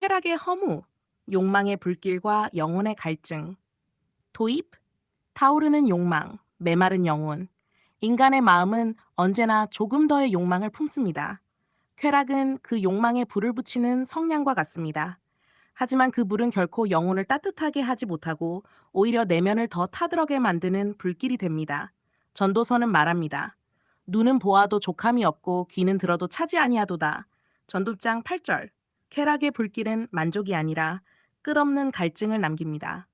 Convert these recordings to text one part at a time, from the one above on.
쾌락의 허무, 욕망의 불길과 영혼의 갈증. 도입, 타오르는 욕망, 메마른 영혼. 인간의 마음은 언제나 조금 더의 욕망을 품습니다. 쾌락은 그 욕망에 불을 붙이는 성냥과 같습니다. 하지만 그 불은 결코 영혼을 따뜻하게 하지 못하고 오히려 내면을 더 타들어게 만드는 불길이 됩니다. 전도서는 말합니다. 눈은 보아도 족함이 없고 귀는 들어도 차지 아니하도다. 전도장 8절. 쾌락의 불길은 만족이 아니라 끝없는 갈증을 남깁니다.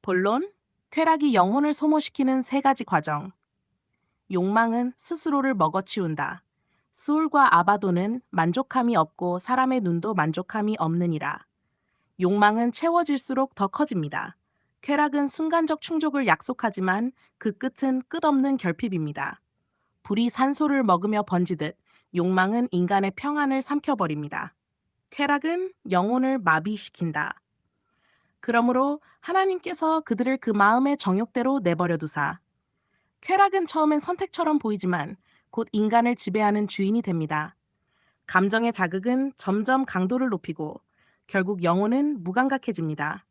본론, 쾌락이 영혼을 소모시키는 세 가지 과정. 욕망은 스스로를 먹어치운다. 수울과 아바도는 만족함이 없고 사람의 눈도 만족함이 없느니라. 욕망은 채워질수록 더 커집니다. 쾌락은 순간적 충족을 약속하지만 그 끝은 끝없는 결핍입니다. 불이 산소를 먹으며 번지듯 욕망은 인간의 평안을 삼켜버립니다. 쾌락은 영혼을 마비시킨다. 그러므로 하나님께서 그들을 그 마음의 정욕대로 내버려 두사. 쾌락은 처음엔 선택처럼 보이지만 곧 인간을 지배하는 주인이 됩니다. 감정의 자극은 점점 강도를 높이고 결국 영혼은 무감각해집니다.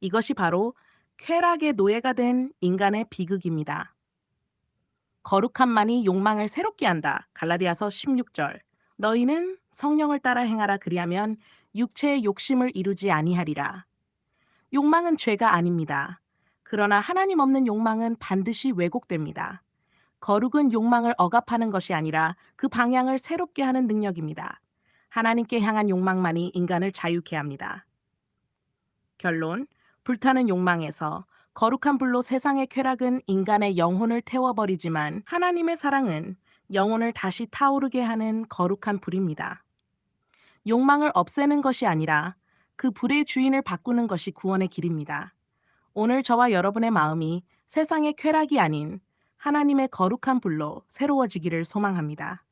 이것이 바로 쾌락의 노예가 된 인간의 비극입니다. 거룩함만이 욕망을 새롭게 한다. 갈라디아서 16절. 너희는 성령을 따라 행하라 그리하면 육체의 욕심을 이루지 아니하리라. 욕망은 죄가 아닙니다. 그러나 하나님 없는 욕망은 반드시 왜곡됩니다. 거룩은 욕망을 억압하는 것이 아니라 그 방향을 새롭게 하는 능력입니다. 하나님께 향한 욕망만이 인간을 자유케 합니다. 결론, 불타는 욕망에서 거룩한 불로 세상의 쾌락은 인간의 영혼을 태워버리지만 하나님의 사랑은 영혼을 다시 타오르게 하는 거룩한 불입니다. 욕망을 없애는 것이 아니라 그 불의 주인을 바꾸는 것이 구원의 길입니다. 오늘 저와 여러분의 마음이 세상의 쾌락이 아닌 하나님의 거룩한 불로 새로워지기를 소망합니다.